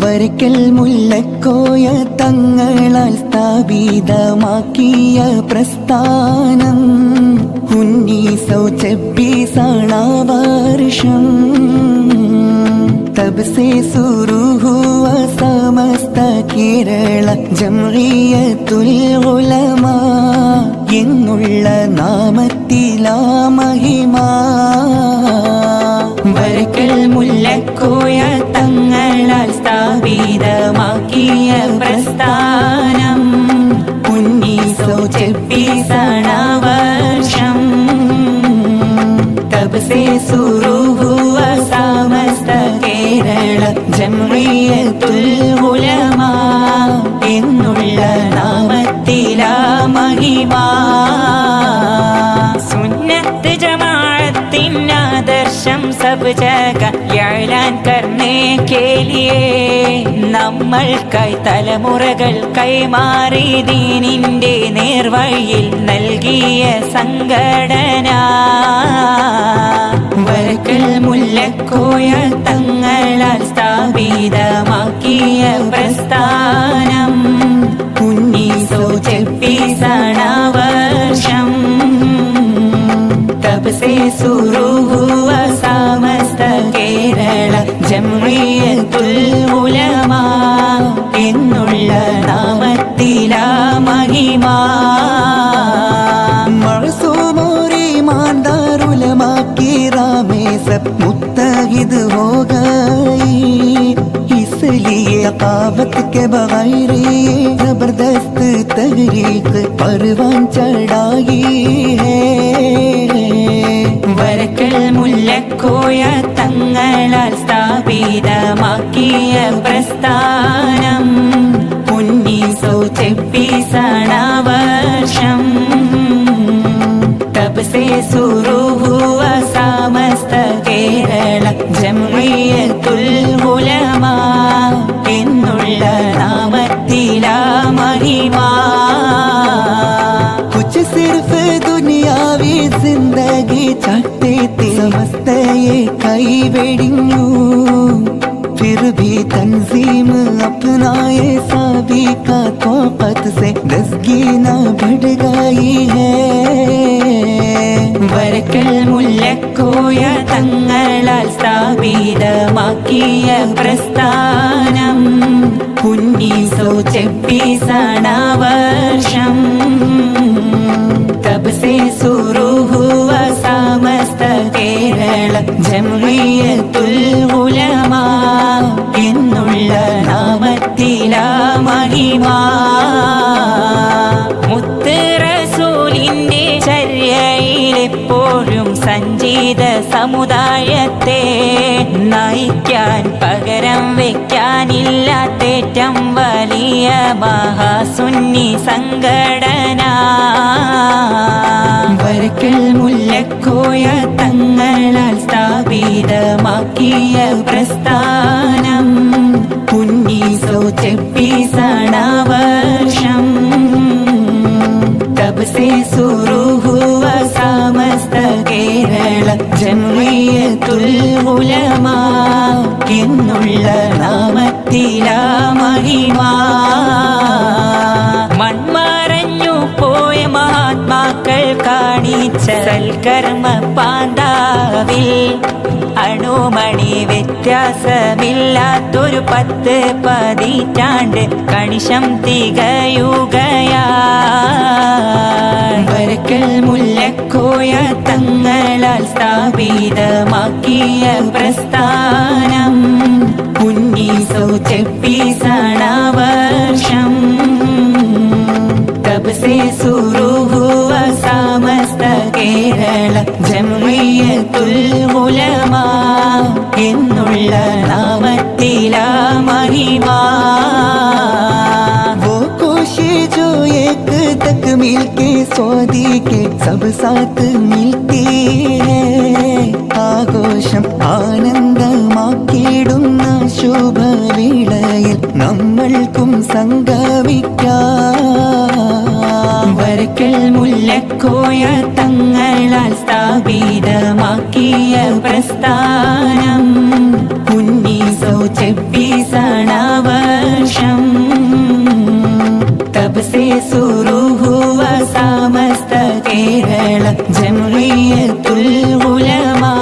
വരക്കൽ മുല്ലക്കോയ തങ്ങളാൽ സ്ഥാപിതമാക്കിയ പ്രസ്ഥാനം ഉന്നീസൗ വർഷം तब से शुरू हुआ समस्त കേരള ജംഇയ്യത്തുൽ ഉലമ എന്നുള്ള നാമത്തിലാ മഹിമ ചെപ്പീസണ വർഷം तब से शुरू हुआ സമസ്ത കേരള ജംഇയ്യത്തുൽ ഉലമ എന്നുള്ള നാമത്തിലാ മഹിമ ആദർശം സബ് ജഗ യഴലാൻ കർണേ കേലിയേ തലമുറകൾ കൈമാറി ദീനിന്റെ നേർവഴിയിൽ നൽകിയ സംഘടന. വരക്കൽ മുല്ലക്കോയ തങ്ങളാൽ സ്ഥാപിതമാക്കിയ പ്രസ്ഥാനം കേരള ജംഇയ്യത്തുൽ ഉലമ എന്നുള്ള നാമത്തിലാ മഹിമ മഴസൂമോരെ മാന്താറുലമാ किरामे सब मुत्तहिद हो गई इसलिए कावत के बगैर ये जबरदस्त तहरीक परवान चढ़ाई है വരക്കൽ पीदमाकीय प्रस्थानम् पुण्यो चिषणावशम् തപസേ സുരു ये कई वेडिंगू फिर भी तंजीम अपनाए सभी का तोकत से दसगीना बढ़ गई है വരക്കൽ മുല്ലക്കോയ തങ്ങളാൽ സ്ഥാപിതമാക്കിയ പ്രസ്ഥാനം ഉന്നീസോ ചെപ്പീസണ വർഷം तब से शुरू हुआ സമസ്ത കേരള ജംഇയ്യത്തുൽ ഉലമ എന്നുള്ള നാമത്തിലാ മഹിമ. എപ്പോഴും സഞ്ചീത സമുദായത്തെ നയിക്കാൻ പകരം വയ്ക്കാനില്ലാത്തേറ്റം വലിയ മഹാസുന്നി സംഘടന. വരക്കൽ മുല്ലക്കോയ തങ്ങളാൽ സ്ഥാപിതമാക്കിയ പ്രസ്ഥാനം. പുന്നി സൗചപ്പി സണാവർഷം തപസേ സൂ സൽക്കർമ്മ പാന്താവിൽ അണുമണി വ്യത്യാസമില്ലാത്തൊരു പത്ത് പതിറ്റാണ്ട് കണിശം തികയുകയാ മുല്ലക്കോയ തങ്ങളാൽ സ്ഥാപിതമാക്കിയ പ്രസ്ഥാനം. ഉന്നീസൗ ചെപ്പി വർഷം എന്നുള്ള നാമത്തിലാ മഹിമ वो कोशिश जो एक तक मिल के स्वादी के सब साथ मिलती है ആഘോഷം ആനന്ദമാക്കിയിടുന്ന ശുഭവേളയിൽ നമ്മൾക്കും സംഗമിക്കാം വരക്കൽ മുല്ലക്കോയ തങ്ങളാൽ സ്ഥാപിതമാക്കിയ പ്രസ്ഥാനം. ഉന്നീസോ ചെപ്പീസാണ വർഷം തപസേ സുറുഹുവ സമസ്ത കേരള ജംറിയത്തുൽ ഉലമാ.